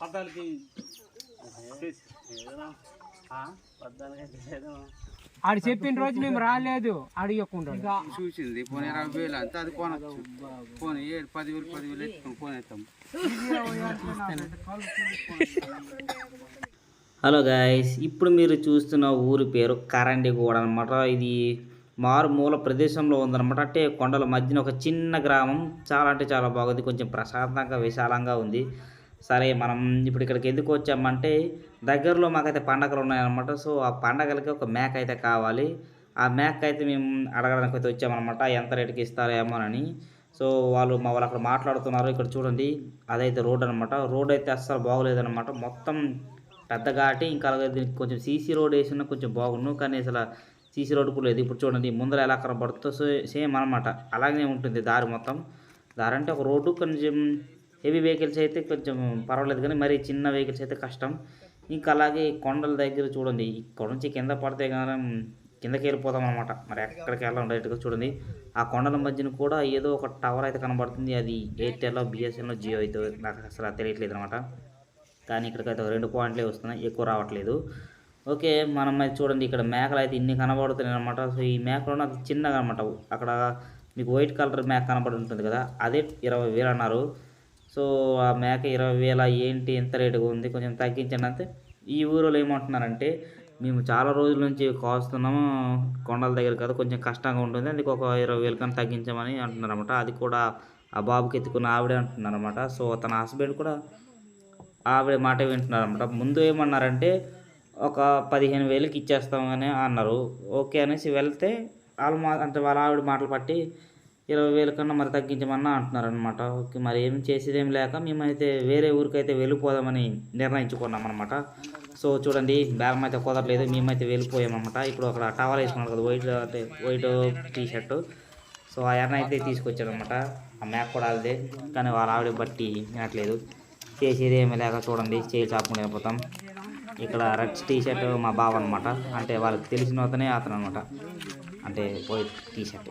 పద్దాలకి ఆడు చెప్పిన రోజు మేము రాలేదు అడిగకుండా. చూసింది పోనీ ఇరవై వేలు అంతే అది కొనచ్చు. పోనీ ఏడు పదివేలు పదివేలు ఎత్తుకొని పోనేస్తాం హలో గాయస్ ఇప్పుడు మీరు చూస్తున్న ఊరి పేరు కరండిగూడ అనమాట ఇది మారుమూల ప్రదేశంలో ఉందన్నమాట. అంటే కొండల మధ్యన ఒక చిన్న గ్రామం. చాలా అంటే చాలా బాగుంది. కొంచెం ప్రశాంతంగా విశాలంగా ఉంది. సరే మనం ఇప్పుడు ఇక్కడికి ఎందుకు వచ్చామంటే దగ్గరలో మాకైతే పండగలు ఉన్నాయన్నమాట. సో ఆ పండగలకి ఒక మేక అయితే కావాలి. ఆ మేక అయితే మేము అడగడానికి అయితే వచ్చామన్నమాట. ఎంత రేటుకి ఇస్తారేమోనని సో వాళ్ళు మా వాళ్ళు అక్కడ మాట్లాడుతున్నారు. ఇక్కడ చూడండి అదైతే రోడ్ అనమాట రోడ్ అయితే అస్సలు బాగోలేదన్నమాట. మొత్తం పెద్ద ఘాటి ఇంకా దీనికి కొంచెం సీసీ రోడ్ వేసినా కొంచెం బాగుండు. కానీ అసలు సీసీ రోడ్ కూడా లేదు. ఇప్పుడు చూడండి ముందర ఎలా కనబడుతుందో సేమ్ అనమాట అలాగే ఉంటుంది దారి మొత్తం. దారి అంటే ఒక రోడ్డు కొంచెం హెవీ వెహికల్స్ అయితే కొంచెం పర్వాలేదు కానీ మరి చిన్న వెహికల్స్ అయితే కష్టం. ఇంకా అలాగే కొండల దగ్గర చూడండి ఇక్కడ నుంచి కింద పడితే కానీ కిందకి వెళ్ళిపోతాం అనమాట మరి ఎక్కడికి వెళ్ళాం డైరెక్ట్గా చూడండి. ఆ కొండల మధ్యన కూడా ఏదో ఒక టవర్ అయితే కనబడుతుంది. అది ఎయిర్టెల్లో బిఎస్ఎన్లో జియో అయితే నాకు అసలు తెలియట్లేదు అనమాట కానీ ఇక్కడికైతే అయితే రెండు పాయింట్లే వస్తున్నాయి. ఎక్కువ రావట్లేదు. ఓకే మనం అయితే చూడండి ఇక్కడ మేకలు అయితే ఇన్ని కనబడుతున్నాయి అనమాట సో ఈ మేకలు నాకు చిన్నగా అనమాట అక్కడ మీకు వైట్ కలర్ మేక కనబడి ఉంటుంది కదా అదే ఇరవై వేలు అన్నారు. సో ఆ మేక ఇరవై వేల ఏంటి ఎంత రేటుగా ఉంది కొంచెం తగ్గించండి అంతే ఈ ఊరిలో ఏమంటున్నారంటే మేము చాలా రోజుల నుంచి కాస్తున్నాము కొండల దగ్గర కదా కొంచెం కష్టంగా ఉంటుంది అందుకు ఒక ఇరవై వేలు కన్నా తగ్గించమని అంటున్నారు అనమాట అది కూడా ఆ బాబుకి ఎత్తుకున్న ఆవిడే అంటున్నారు అనమాట సో తన హస్బెండ్ కూడా ఆవిడ మాట వింటున్నారు అనమాట ముందు ఏమన్నారంటే ఒక పదిహేను వేలకి ఇచ్చేస్తామని అన్నారు. ఓకే అనేసి వెళ్తే వాళ్ళు మా అంటే వాళ్ళ ఆవిడ మాటలు పట్టి ఇరవై వేల కన్నా మరి తగ్గించమన్నా అంటున్నారు అనమాట ఓకే మరి ఏం చేసేదేం లేక మేమైతే వేరే ఊరికైతే వెళ్ళిపోదామని నిర్ణయించుకున్నాం అనమాట సో చూడండి బేరం అయితే కుదరలేదు మేమైతే వెళ్ళిపోయామన్నమాట. ఇప్పుడు అక్కడ టవల్ వేసుకున్నాడు కదా వైట్ అంటే వైట్ టీషర్టు. సో ఆ ఎర్ర అయితే తీసుకొచ్చాడనమాట ఆ మ్యాప్ కూడా అదే కానీ వాళ్ళ ఆవిడ బట్టి వినట్లేదు. చేసేది ఏమీ లేక చూడండి చేయి చాపుకుని వెళ్ళిపోతాం. ఇక్కడ రెడ్ టీ షర్ట్ మా బావ అనమాట అంటే వాళ్ళకి తెలిసిన అతనే అతను అనమాట అంటే వైట్ టీ షర్ట్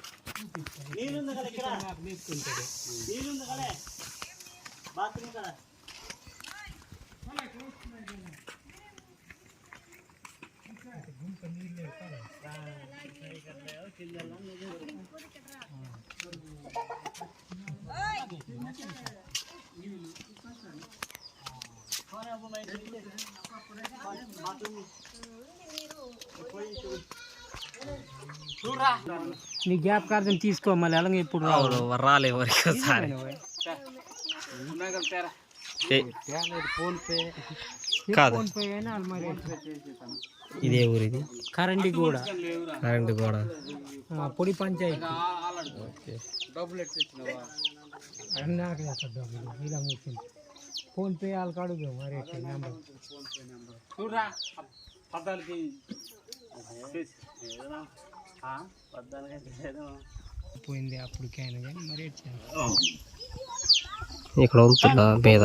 నీళ్ళుంది కదా ఇక్కడ నీళ్ళుంది కదా బాత్రూమ్ కదా నీ గ్యాప్ కార్డు తీసుకో మళ్ళీ అలాగే ఇప్పుడు రావు. రాలే ఎవరికి ఒకసారి. ఫోన్ పే కాదు. ఫోన్ పే అయినా వాళ్ళు మరి ఇదే ఊరు ఇది? కరెంట్ కూడా కరెంట్ కూడా ఆ, పొడి పంచాయతీ. ఫోన్ పే వాళ్ళకి అడుగు మరి నెంబర్. చూడరా. పద్దాలకి పోయింది అప్పటికైనా కానీ మరి ఎట్లా ఇక్కడ ఉంటుందా మీద?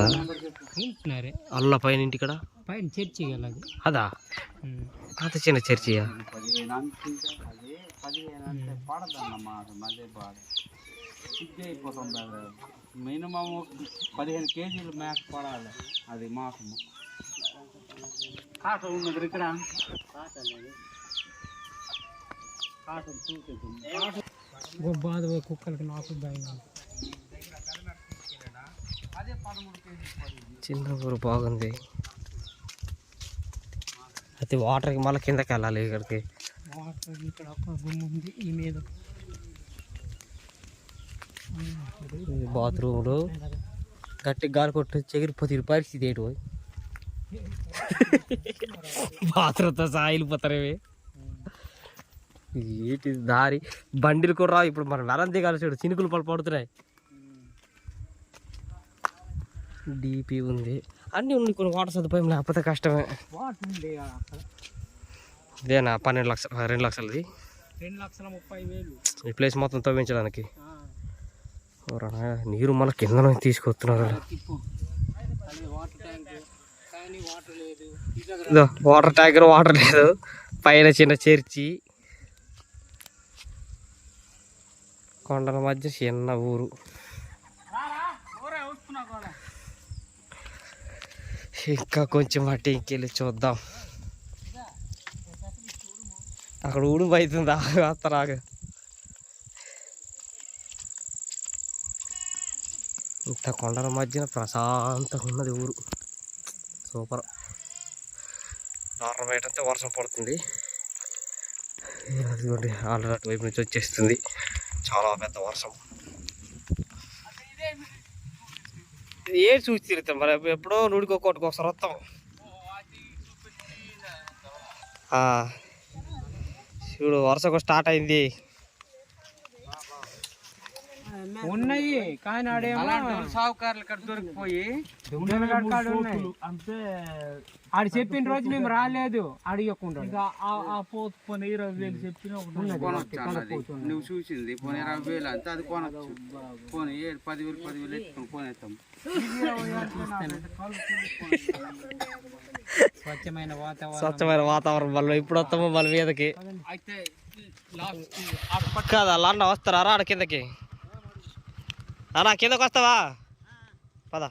ఉంటున్నారే. అల్ల పైన ఇంటికడ? పైన చర్చి అదా. అంత చిన్న చర్చియా? అది మినిమం పదిహేను కేజీలు మేక పడాలి. అది మాసము కాట ఉన్నది ఇక్కడ. కాట చూసేది బాధ పోయి కుక్కలకి నాకు భయం. అదే చిన్న ఊరు బాగుంది. అయితే వాటర్కి మళ్ళీ కిందకి వెళ్ళాలి ఇక్కడికి. వాటర్ ఇక్కడ ఒక గుమ్మ ఉంది ఈ మీద. బాత్రూమ్లు. గట్టి గాలి కొట్టి చెగిరిపోతే పరిస్థితి ఏంటి పోయి? బాత్రూమ్తో సహా వెళ్ళిపోతారేవి ఏంటి దారి. బండిలు కూడా రావు. ఇప్పుడు మనం వెలం దిగాలి చూడు చినుకులు పలు పడుతున్నాయి. డీపీ ఉంది. అన్నీ ఉన్నాయి కొన్ని వాటర్ సదుపాయం లేకపోతే కష్టమే. ఇదేనా పన్నెండు లక్షలు రెండు లక్షలది. రెండు లక్షల ముప్పై వేలు. ఈ ప్లేస్ మొత్తం తవ్వించడానికి. నీరు మళ్ళీ కింద తీసుకొస్తున్నారు. వాటర్ ట్యాంకర్ వాటర్ లేదు. పైన చిన్న చర్చి. కొండల మధ్య చిన్న ఊరు. ఇంకా కొంచెం అటు ఇంకెళ్ళి చూద్దాం. అక్కడ ఊడు అవుతుంది అత్తరాగా ఇంత కొండల మధ్యన ప్రశాంతంగా ఉన్నది ఊరు. సూపర్. నార్మల్ బయట వర్షం పడుతుంది. అదిగోండి ఆల్రెడీ అటువైపు నుంచి వచ్చేస్తుంది. చాలా పెద్ద వర్షం. ఏ చూసి తిరుగుతాం మరి ఎప్పుడో నూడికో కోటికి ఒకసారి వస్తాం ఆ. చూడు వరుసకు స్టార్ట్ అయింది. ఉన్నాయి. కానీ ఆడేమో సావుకారులు ఇక్కడ దొరికిపోయి అంతే ఆడు చెప్పిన రోజు మేము రాలేదు. అడిగకుండా పోతు పని ఇరవై వేలు చెప్పిన నువ్వు చూసింది. పోనీ ఇరవై వేలు అంతే అది కొనొచ్చు. పోనీ ఏడు పదివేలు పదివేలు ఎత్తుకొని కొనేస్తాం స్వచ్ఛమైన వాతావరణం. స్వచ్ఛమైన వాతావరణం వల్ల ఇప్పుడు వస్తాము వాళ్ళ మీదకి. అయితే కాదా అన్న వస్తారా? ఆడ కిందకి. అన్నా కిందకు వస్తావా పదా.